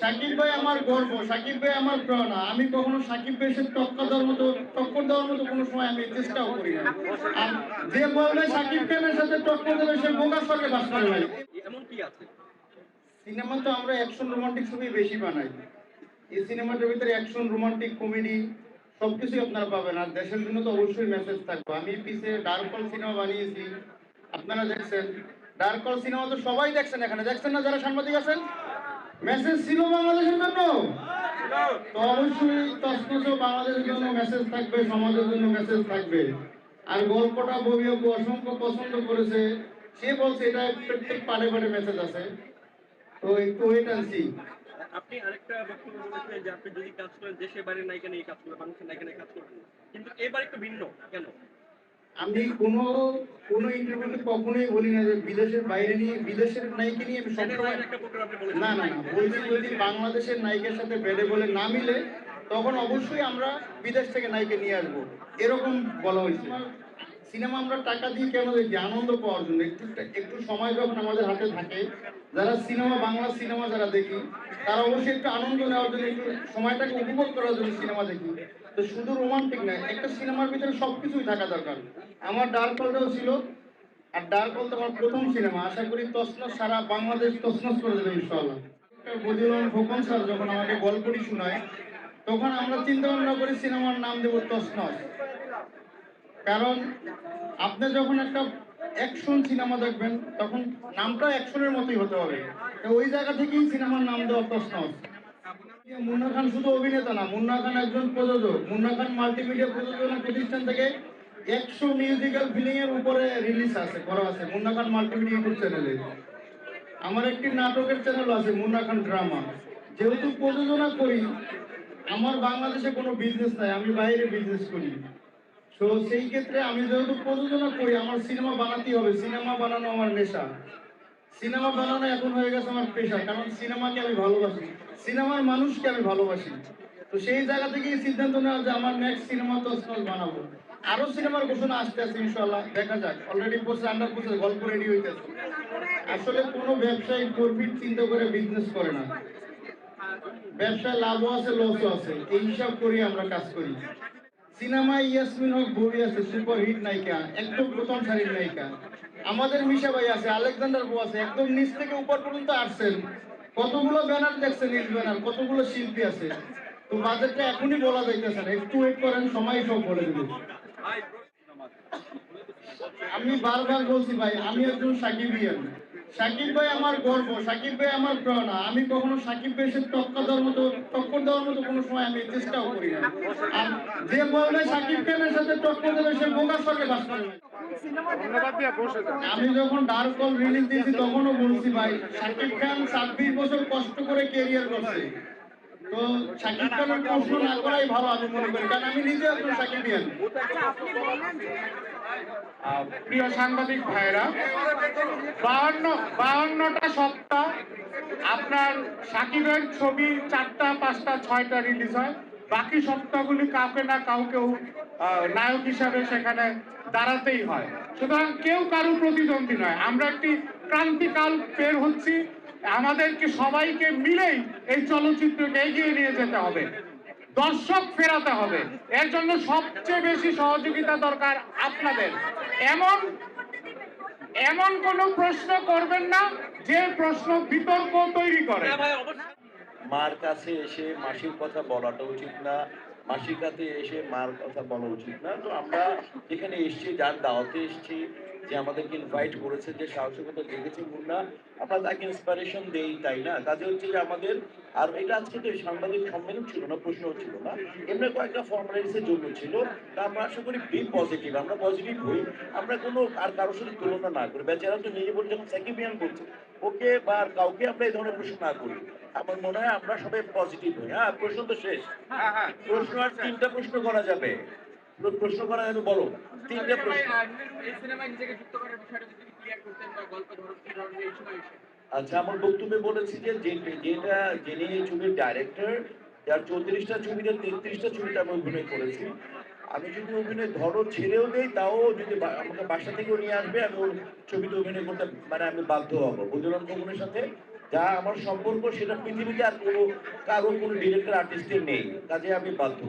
সাকিব ভাই আমার গর্ব সাকিব ভাই আমার প্রেরণা আমি কখনো সাকিব ভাই সে টক্কর দেওয়ার মতো টক্কর দেওয়ার মতো কোনো সময় আমি চেষ্টাও করি না যে বলবে সাকিব খানের সাথে টক্কর দেবে সে বোকা স্বর্গে বাস করে ভাই এমন কি আছে? সিনেমা তো আমরা অ্যাকশন রোমান্টিক ছবি বেশি বানাই। এই সিনেমাটার ভিতরে অ্যাকশন রোমান্টিক কমেডি সবকিছুই আপনারা পাবেন। আর দেশের জন্য তো অবশ্যই মেসেজ থাকবে। আমি পিছে ডার্ক হল সিনেমা বানিয়েছি। আপনারা দেখছেন। ডার্ক হল সিনেমা তো সবাই দেখছেন এখানে। দেখছেন না যারা সাংবাদিক আছেন? মেসেজ ছিল বাংলাদেশের জন্য? তো অবশ্যই তসমস বাংলাদেশের জন্য মেসেজ থাকবে সমাজের জন্য মেসেজ থাকবে। আর গল্পটা ববি অপু অসংখ্য পছন্দ করেছে। সে বলছে এটা প্রত্যেক পাড়ে পাড়ে মেসেজ আছে। তো একটু ওয়েট সি আপনি আরেকটা বক্তব্য বলেছিলেন যে আপনি যদি কাজ করেন দেশের বাইরে নায়িকা নিয়ে কাজ বাংলাদেশের নায়িকা নিয়ে কাজ করবেন কিন্তু এবার একটু ভিন্ন কেন? আমি কোনো কোনো ইন্টারভিউতে কখনোই বলি না যে বিদেশের বাইরে নিয়ে বিদেশের নায়িকা নিয়ে আমি সবসময় না না না বলছি যদি বাংলাদেশের নায়িকার সাথে বেড়ে বলে না মিলে তখন অবশ্যই আমরা বিদেশ থেকে নায়িকা নিয়ে আসব। এরকম বলা হয়েছে। সিনেমা আমরা টাকা দিয়ে কেন দেখি? আনন্দ পাওয়ার জন্য। একটু একটু সময় যখন আমাদের হাতে থাকে, যারা সিনেমা, বাংলা সিনেমা যারা দেখি, তারা অবশ্যই একটু আনন্দ নেওয়ার জন্য, একটু সময়টাকে উপভোগ করার জন্য সিনেমা দেখি। তো শুধু রোমান্টিক না একটা সিনেমার ভিতরে সবকিছুই থাকা দরকার। আমার ডার্ক হলটাও ছিল, আর ডার্ক হল তো আমার প্রথম সিনেমা। আশা করি তসনস সারা বাংলাদেশ তসনস করে দেবে, ইনশাআল্লাহ। বদিউল স্যার যখন আমাকে গল্পটি শোনায়, তখন আমরা চিন্তা ভাবনা করি সিনেমার নাম দেবো তসনস কারণ আপনি যখন একটা অ্যাকশন সিনেমা দেখবেন, তখন নামটা অ্যাকশনের মতোই হতে হবে। ওই জায়গা থেকেই সিনেমার নাম দেওয়া তসনস মুন্না খান শুধু অভিনেতা না, মুন্না খান একজন প্রযোজক। মুন্না খান মাল্টিমিডিয়া প্রযোজনা প্রতিষ্ঠান থেকে একশো মিউজিক্যাল ফিলিং এর উপরে রিলিজ আছে, করা আছে। মুন্না খান মাল্টিমিডিয়া ইউটিউব চ্যানেলে আমার একটি নাটকের চ্যানেল আছে, মুন্না খান ড্রামা যেহেতু প্রযোজনা করি, আমার বাংলাদেশে কোনো বিজনেস নাই, আমি বাইরে বিজনেস করি। তো সেই ক্ষেত্রে আমি যেহেতু প্রযোজনা করি, আমার সিনেমা বানাতেই হবে। সিনেমা বানানো আমার নেশা। সিনেমা বানানো এখন হয়ে গেছে আমার পেশা, কারণ সিনেমাকে আমি ভালোবাসি। সিনেমার মানুষকে আমি ভালোবাসি। তো সেই জায়গা থেকেই সিদ্ধান্ত নেওয়া যে আমার নেক্সট সিনেমা তো বানাবো। আরও সিনেমার ঘোষণা আসতে আছে ইনশাল্লাহ দেখা যাক। অলরেডি প্রসেস আন্ডার প্রসেস গল্প রেডি হইতেছে। আসলে কোনো ব্যবসায়ী প্রফিট চিন্তা করে বিজনেস করে না। ব্যবসায় লাভও আছে লসও আছে। এই হিসাব করে আমরা কাজ করি। সিনেমায় ইয়াসমিন হক বই আছে সুপার হিট নায়িকা, একদম প্রথম সারির নায়িকা। আমাদের মিশা ভাই আছে, আলেকজান্ডার বউ আছে, একদম নিচ থেকে উপর পর্যন্ত আসছেন। কতগুলো ব্যানার দেখছেন নীল ব্যানার, কতগুলো শিল্পী আছে। তো বাজেটটা এখনই বলা যাইতেছে না, একটু ওয়েট করেন, সময় সব বলে দেবে। আমি বারবার বলছি ভাই, আমি একজন সাকিবিয়ান। সাকিব ভাই আমার গর্ব সাকিব ভাই আমার প্রেরণা আমি কখনো সাকিব ভাই সে টক্কর দেওয়ার মতো টক্কর দেওয়ার মতো কোনো সময় আমি চেষ্টাও করি না আর যে বলবে সাকিব খানের সাথে টক্কর দেবে সে বোকা সরকে বাস করে আমি যখন ডার্ক কল রিলিজ দিয়েছি তখনও বলছি ভাই সাকিব খান ছাব্বিশ বছর কষ্ট করে কেরিয়ার করছে। প্রিয় সাংবাদিক ভাইরা সপ্তাহ আপনার সাকিবের ছবি চারটা, পাঁচটা, ছয়টা রিলিজ হয়। বাকি সপ্তাহগুলি কাউকে না কাউকেও নায়ক হিসাবে সেখানে দাঁড়াতেই হয়। সুতরাং কেউ কারও প্রতিদ্বন্দ্বী নয়। আমরা একটি ক্রান্তিকাল পের হচ্ছি। আমাদেরকে সবাইকে মিলেই এই চলচ্চিত্রকে এগিয়ে নিয়ে যেতে হবে। দর্শক ফেরাতে হবে। এর জন্য সবচেয়ে বেশি সহযোগিতা দরকার আপনাদের। এমন এমন কোনো প্রশ্ন করবেন না যে প্রশ্ন বিতর্ক তৈরি করে। হ্যাঁ মার কাছে এসে মাসির কথা বলাটা উচিত না মাসির কাছে এসে মার কথা বলা উচিত না। তো আমরা যেখানে এসেছি যার দাওয়াতে এসেছি যে আমাদেরকে ইনভাইট করেছে যে সাহসিকতা দেখেছি মুন্না আমরা তাকে ইন্সপিরেশন দেই তাই না? কাজে হচ্ছে যে আমাদের আর এটা আজকে তো সাংবাদিক সম্মেলন ছিল না প্রশ্ন ছিল না। এমনি কয়েকটা ফর্মালিটিসের জন্য ছিল। তা আমরা আশা করি বি পজিটিভ আমরা পজিটিভ হই। আমরা কোনো আর কারোর সাথে তুলনা না করি। বেচারা তো নিজে বলছে যখন সাকিবিয়ান করছে ওকে বা আর কাউকে আমরা এই ধরনের প্রশ্ন না করি। আমার মনে হয় আমরা সবাই পজিটিভ হই। হ্যাঁ প্রশ্ন তো শেষ। প্রশ্ন আর তিনটা প্রশ্ন করা যাবে। প্রশ্ন করা যাবে বলো। তিনটা প্রশ্ন। আচ্ছা আমার বক্তব্যে বলেছি যে যেটা যিনি এই ছবির ডাইরেক্টর যার চৌত্রিশটা ছবিতে তেত্রিশটা ছবিতে আমি অভিনয় করেছি। আমি যদি অভিনয় ধরো ছেড়েও দেই তাও যদি আমাকে বাসা থেকেও নিয়ে আসবে আমি ওর ছবিতে অভিনয় করতে মানে আমি বাধ্য হব। বুঝলাম কমনের সাথে যা আমার সম্পর্ক সেটা পৃথিবীতে আর কোনো কারও কোনো ডিরেক্টর আর্টিস্টের নেই। কাজে আমি বাধ্য